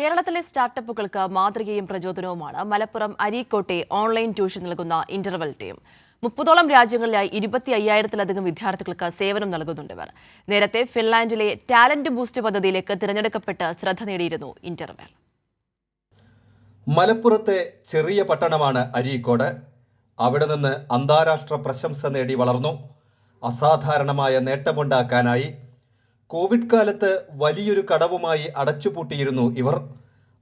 കേരളത്തിലെ സ്റ്റാർട്ടപ്പുകൾക്ക് മാതൃകയും പ്രചോദനവുമാണ്. മലപ്പുറം അരീക്കോട്ടെ ഓൺലൈൻ ട്യൂഷൻ നൽകുന്ന ഇന്റർവൽ ടീം. മുപ്പതോളം രാജ്യങ്ങളിലായി ഇരുപത്തി അയ്യായിരത്തിലധികം വിദ്യാർത്ഥികൾക്ക് സേവനം നൽകുന്നുണ്ട് ഇവർ. നേരത്തെ ഫിൻലാൻഡിലെ ടാലന്റ് ബൂസ്റ്റ് പദ്ധതിയിലേക്ക് തിരഞ്ഞെടുക്കപ്പെട്ട് ശ്രദ്ധ നേടിയിരുന്നു ഇന്റർവെൽ. മലപ്പുറത്തെ ചെറിയ പട്ടണമാണ് അരീക്കോട്. അവിടെ നിന്ന് അന്താരാഷ്ട്ര പ്രശംസ നേടി വളർന്നു. അസാധാരണമായ നേട്ടമുണ്ടാക്കാനായി കോവിഡ് കാലത്ത് വലിയൊരു കടവുമായി അടച്ചുപൂട്ടിയിരുന്നു ഇവർ.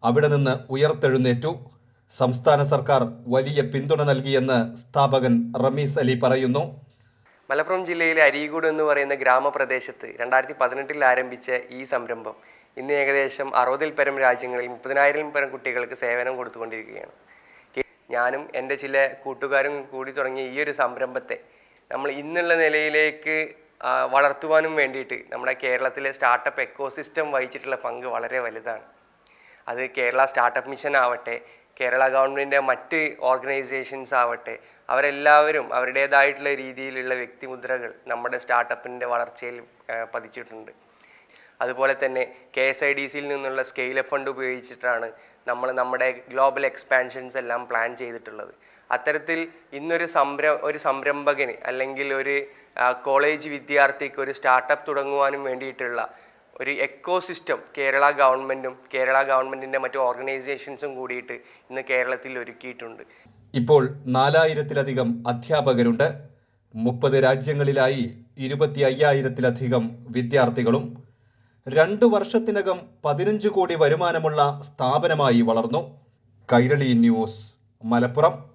അവിടെ നിന്ന് ഉയർത്തെഴുന്നേറ്റു. സംസ്ഥാന സർക്കാർ വലിയ പിന്തുണ നൽകിയെന്ന് സ്ഥാപകൻ റമീസ് അലി പറയുന്നു. മലപ്പുറം ജില്ലയിലെ അരീകൂട് എന്ന് പറയുന്ന ഗ്രാമപ്രദേശത്ത് രണ്ടായിരത്തി പതിനെട്ടിൽ ആരംഭിച്ച ഈ സംരംഭം ഇന്ന് ഏകദേശം അറുപതിൽ പരം രാജ്യങ്ങളിൽ മുപ്പതിനായിരം പരം കുട്ടികൾക്ക് സേവനം കൊടുത്തുകൊണ്ടിരിക്കുകയാണ്. ഞാനും എന്റെ ചില കൂട്ടുകാരും കൂടി തുടങ്ങിയ ഈ ഒരു സംരംഭത്തെ നമ്മൾ ഇന്നുള്ള നിലയിലേക്ക് വളർത്തുവാനും വേണ്ടിയിട്ട് നമ്മുടെ കേരളത്തിലെ സ്റ്റാർട്ടപ്പ് എക്കോസിസ്റ്റം വഹിച്ചിട്ടുള്ള പങ്ക് വളരെ വലുതാണ്. അത് കേരള സ്റ്റാർട്ടപ്പ് മിഷൻ ആവട്ടെ കേരള ഗവൺമെന്റിന്റെ മറ്റ് ഓർഗനൈസേഷൻസ് ആവട്ടെ അവരെല്ലാവരും അവരുടേതായിട്ടുള്ള രീതിയിലുള്ള വ്യക്തിമുദ്രകൾ നമ്മുടെ സ്റ്റാർട്ടപ്പിന്റെ വളർച്ചയിൽ പതിച്ചിട്ടുണ്ട്. അതുപോലെ തന്നെ കെ എസ് ഐ ഡി സിയിൽ നിന്നുള്ള സ്കെയിൽ ഫണ്ട് ഉപയോഗിച്ചിട്ടാണ് നമ്മൾ നമ്മുടെ ഗ്ലോബൽ എക്സ്പാൻഷൻസ് എല്ലാം പ്ലാൻ ചെയ്തിട്ടുള്ളത്. അത്തരത്തിൽ ഇന്നൊരു സംര ഒരു സംരംഭകന് അല്ലെങ്കിൽ ഒരു കോളേജ് വിദ്യാർത്ഥിക്ക് ഒരു സ്റ്റാർട്ടപ്പ് തുടങ്ങുവാനും വേണ്ടിയിട്ടുള്ള ഒരു എക്കോ സിസ്റ്റം കേരള ഗവൺമെന്റും കേരള ഗവൺമെന്റിന്റെ മറ്റു ഓർഗനൈസേഷൻസും കൂടിയിട്ട് ഇന്ന് കേരളത്തിൽ ഒരുക്കിയിട്ടുണ്ട്. ഇപ്പോൾ നാലായിരത്തിലധികം അധ്യാപകരുണ്ട്. മുപ്പത് രാജ്യങ്ങളിലായി ഇരുപത്തി അയ്യായിരത്തിലധികം വിദ്യാർത്ഥികളും രണ്ടു വർഷത്തിനകം പതിനഞ്ച് കോടി വരുമാനമുള്ള സ്ഥാപനമായി വളർന്നു. കൈരളി ന്യൂസ് മലപ്പുറം.